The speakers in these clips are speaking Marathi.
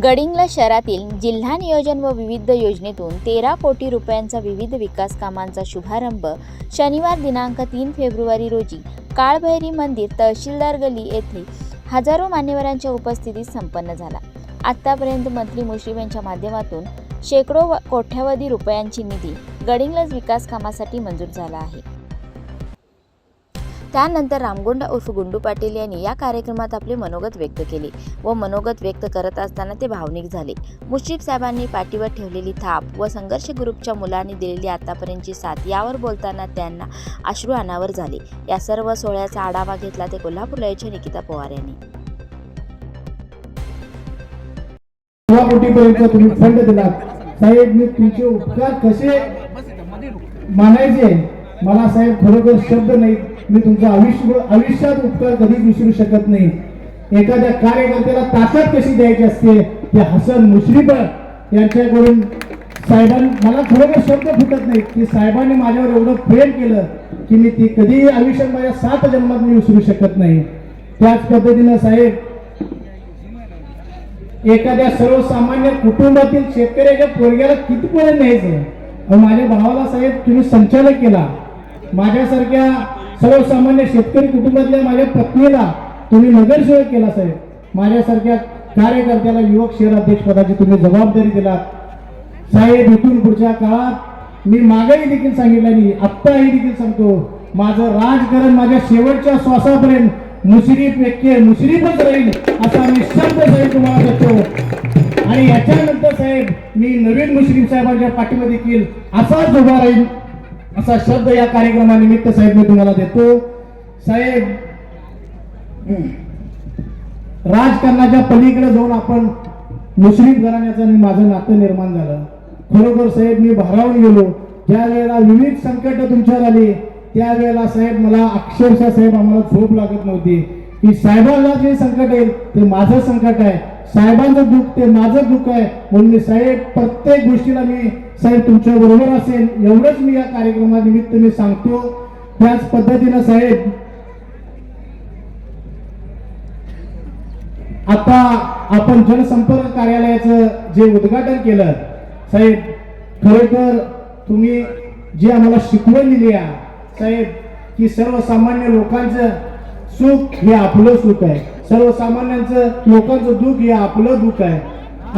गडिंगला शहरातील जिल्हा नियोजन व विविध योजनेतून तेरा कोटी रुपयांचा विविध विकास कामांचा शुभारंभ शनिवार दिनांक तीन फेब्रुवारी रोजी काळभैरी मंदिर तहसीलदार गली येथे हजारो मान्यवरांच्या उपस्थितीत संपन्न झाला. आत्तापर्यंत मंत्री मुश्रीफ यांच्या माध्यमातून शेकडो व- कोट्यावधी रुपयांची निधी गडिंग्लज विकास कामासाठी मंजूर झाला आहे. त्यानंतर रामगोंडा उर्फ गुंडू पाटील यांनी या कार्यक्रमात आपले मनोगत व्यक्त केले व मनोगत व्यक्त करत असताना ते भावनिक झाले. मुश्रीफ साहेबांनी पाठीवर ठेवलेली थाप व संघर्ष ग्रुपच्या मुलांनी दिलेली आतापर्यंतची साथ यावर बोलताना त्यांना अश्रू अनावर झाले. या सर्व सोहळ्याचा आढावा घेतला ते कोल्हापूर लयच्या निकिता पवार यांनी. कोटीपर्यंत तुम्ही फंड साहेब मी तुमचे उपकार कसे मानायचे? मला साहेब खरोखर शब्द नाही मी तुमचा आयुष्य आयुष्यात उपकार कधीच विसरू शकत नाही. एखाद्या कार्यकर्त्याला ताकद कशी द्यायची असते? ते हसन मुश्रीफ यांच्याकडून. साहेबां मला खरोखर शब्द फुटत नाही की साहेबांनी माझ्यावर एवढं प्रेम केलं की मी ती कधीही आयुष्यात माझ्या सात जन्मात मी विसरू शकत नाही. त्याच पद्धतीनं साहेब एखाद्या सर्वसामान्य कुटुंबातील शेतकऱ्याच्या पोरग्याला कितीपर्यंत न्यायचं? माझ्या भावाला साहेब तुम्ही संचालक केला. माझ्यासारख्या सर्वसामान्य शेतकरी कुटुंबातल्या माझ्या पत्नीला तुम्ही नगरसेवक केला साहेब. माझ्यासारख्या कार्यकर्त्याला युवक शहर अध्यक्ष पदाची तुम्ही जबाबदारी दिलात. साहेब इथून पुढच्या काळात मी मागही देखील सांगितलं नाही आत्ताही देखील सांगतो. माझं राजकारण माझ्या शेवटच्या श्वासापर्यंत मुश्रीफ व्यक्ती मुश्रीफच राहील असा मी शब्द साहेब तुम्हाला देतो आणि याच्यानंतर साहेब मी नवीन मुश्रीफ साहेबांच्या पाठीमध्ये देखील असाच उभा राहील असा शब्द या कार्यक्रमानिमित्त साहेब मी तुम्हाला देतो. साहेब राजकारणाच्या पलीकडे जाऊन आपण मुस्लिम घराण्याचं आणि माझं नातं निर्माण झालं. खरोखर साहेब मी भारावून गेलो. ज्या वेळेला विविध संकट तुमच्यावर आली त्यावेळेला साहेब मला अक्षरशः साहेब आम्हाला झोप लागत नव्हती. की साहेबांना जे संकट येईल ते माझं संकट आहे. साहेबांचं दुःख ते माझं दुःख आहे. म्हणून मी साहेब प्रत्येक गोष्टीला मी साहेब तुमच्या बरोबर असेल. एवढंच मी या कार्यक्रमानिमित्त मी सांगतो. त्याच पद्धतीनं साहेब आता आपण जनसंपर्क कार्यालयाचं जे उद्घाटन केलं साहेब खरोखर तुम्ही जी आम्हाला शिकवण दिली आहे साहेब की सर्वसामान्य लोकांचं सुख हे आपलं सुख आहे. सर्वसामान्यांचं लोकांचं दुःख हे आपलं दुःख आहे.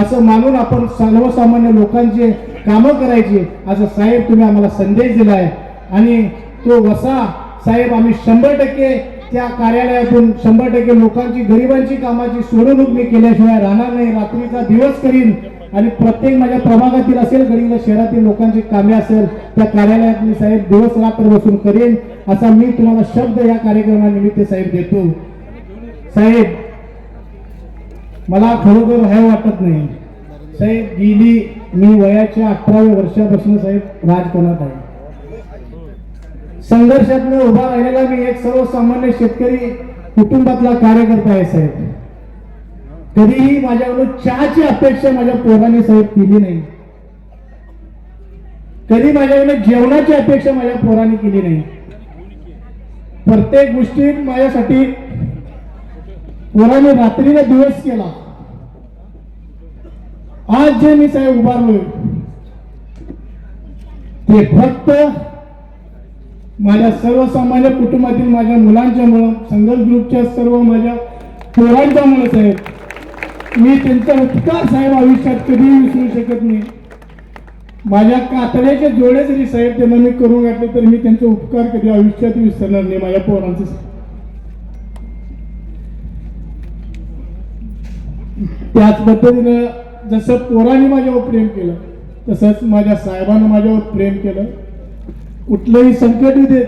असं मानून आपण सर्वसामान्य लोकांचे कामं करायची. असं साहेब तुम्ही आम्हाला संदेश दिला आहे आणि तो वसा साहेब आम्ही शंभर टक्के त्या कार्यालयातून शंभर टक्के लोकांची गरिबांची कामाची सोडवणूक मी केल्याशिवाय राहणार नाही. रात्रीचा दिवस करीन. आणि प्रत्येक माझ्या प्रभागातील असेल गडिंग शहरातील लोकांची कामे असेल त्या कार्यालयात मी साहेब दिवस रात्र बसून करेन असा मी तुम्हाला शब्द या कार्यक्रमानिमित्त साहेब देतो. साहेब मला खरोखर भय वाटत नाही. साहेब गेली मी वयाच्या अठराव्या वर्षापासून साहेब राजकारणात आहे. संघर्षात उभा राहिलेला मी एक सर्वसामान्य शेतकरी कुटुंबातला कार्यकर्ता आहे साहेब. कधीही माझ्याकडून चहाची अपेक्षा माझ्या पोराने साहेब केली नाही. कधी माझ्याकडून जेवणाची अपेक्षा माझ्या पोराने केली नाही. प्रत्येक गोष्टीत माझ्यासाठी पोराने रात्रीला दिवस केला. आज जे मी साहेब उभारलोय ते फक्त माझ्या सर्वसामान्य कुटुंबातील माझ्या मुलांच्या मुळे संघर्ष ग्रुपच्या सर्व माझ्या पोरांच्या मुळे साहेब. मी त्यांचा उपकार साहेब आयुष्यात कधीही विसरू शकत नाही. माझ्या कातड्याचे जोडे जरी साहेब त्यांना मी करून घातले तर मी त्यांचे उपकार कधी आयुष्यात विसरणार नाही माझ्या पोरांचे त्याच पद्धतीनं जसं पोरांनी माझ्यावर प्रेम केलं तसंच माझ्या साहेबांना माझ्यावर प्रेम केलं. कुठलंही संकट येऊ देत.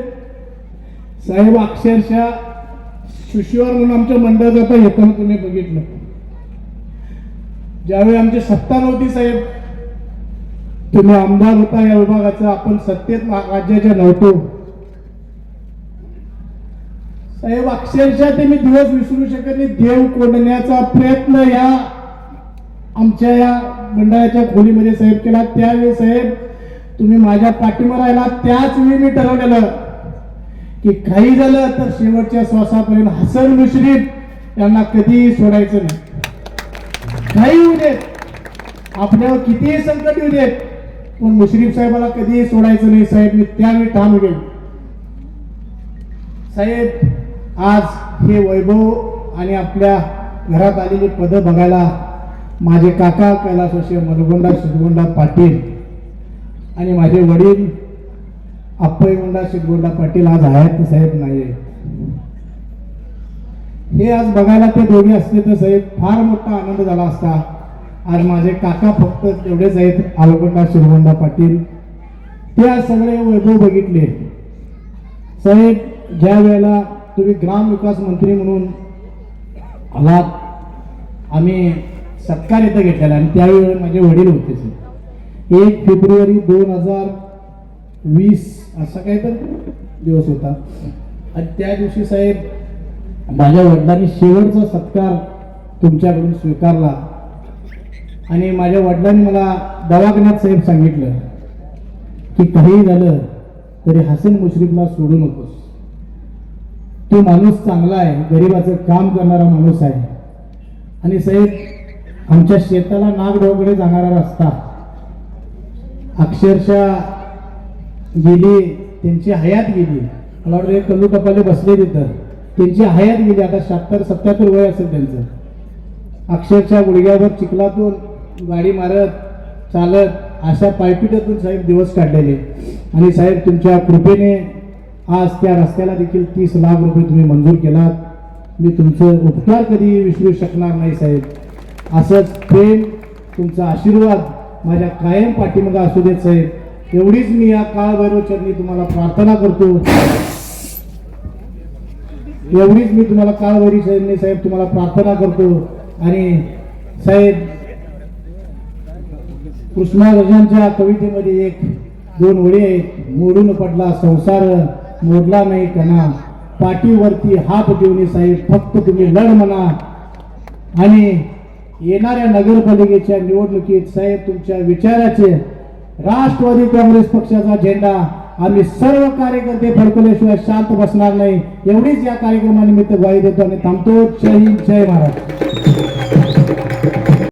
साहेब अक्षरशः शिशुवर म्हणून आमच्या मंडळात आता येताना तुम्ही बघितलं. ज्यावेळी आमची सत्ता नव्हती साहेब तुम्ही आमदार होता या विभागाचा आपण सत्तेत राज्याच्या नव्हतो. साहेब अक्षरशः ते मी दिवस विसरू शकत नाही. देव कोंडण्याचा प्रयत्न या आमच्या या मंडळाच्या खोलीमध्ये साहेब केला. त्यावेळी साहेब तुम्ही माझ्या पाठीवर राहिला. त्याच वेळी मी ठरवलेलं की काही झालं तर शेवटच्या श्वासापर्यंत हसन मुश्रीफ यांना कधीही सोडायचं नाही. काही येऊ देत आपल्यावर कितीही संकट येऊ देत पण मुश्रीफ साहेबाला कधीही सोडायचं नाही साहेब मी त्यावेळी ठाम घेऊ साहेब आज हे वैभव आणि आपल्या घरात आलेली पदं बघायला माझे काका कैलास वशे मलगोंडा शिरगोंडा पाटील आणि माझे वडील अप्पईगोंडा शिरगोंडा पाटील आज आहेत साहेब नाही आहेत. हे आज बघायला ते दोघे असते तर साहेब फार मोठा आनंद झाला असता. आज माझे काका फक्त तेवढेच आहेत आलगोंडा शिरगोंडा पाटील. ते आज सगळे वैभव बघितले. साहेब ज्या वेळेला तुम्ही ग्राम विकास मंत्री म्हणून आलात आम्ही सत्कार इथं घेतलेला आणि त्यावेळी माझे वडील होते सर एक फेब्रुवारी दोन हजार वीस असा काही तर दिवस होता. आणि त्या दिवशी साहेब माझ्या वडिलांनी शेवटचा सत्कार तुमच्याकडून स्वीकारला. आणि माझ्या वडिलांनी मला दवाखान्यात साहेब सांगितलं की काही झालं तरी हसन मुश्रीफला सोडू नकोस. तो माणूस चांगला आहे गरिबाचं काम करणारा माणूस आहे. आणि साहेब आमच्या शेताला नागडोकडे जाणारा रस्ता. अक्षरशः गेली त्यांची हयात गेली. मला वाटतं हे कल्लू बसले तिथं. त्यांची हयात गेली आता शहात्तर सत्याहत्तर वय असेल त्यांचं. अक्षरशः गुडघ्यावर चिखलातून गाडी मारत चालत अशा पायपिटातून साहेब दिवस काढलेले. आणि साहेब तुमच्या कृपेने आज त्या रस्त्याला देखील तीस लाख रुपये तुम्ही मंजूर केलात. मी तुमचं उपकार कधी विसरू शकणार नाही साहेब. असंच प्रेम तुमचा आशीर्वाद माझ्या कायम पाठीमागा असू देत साहेब. एवढीच मी या काळ चरणी तुम्हाला प्रार्थना करतो. एवढीच मी तुम्हाला काळभैरी सैन्य साहेब तुम्हाला प्रार्थना करतो. आणि साहेब कृष्णागजांच्या कवितेमध्ये एक दोन ओळी आहेत. मोडून पडला संसार मोडला नाही कणा. पाठीवरती हात देऊन साहेब फक्त तुम्ही लढ म्हणा. आणि येणाऱ्या नगरपालिकेच्या निवडणुकीत साहेब तुमच्या विचाराचे राष्ट्रवादी काँग्रेस पक्षाचा झेंडा आम्ही सर्व कार्यकर्ते फडकवल्याशिवाय शांत बसणार नाही. एवढीच या कार्यक्रमानिमित्त ग्वाही देतो आणि थांबतो. जय हिंद जय महाराज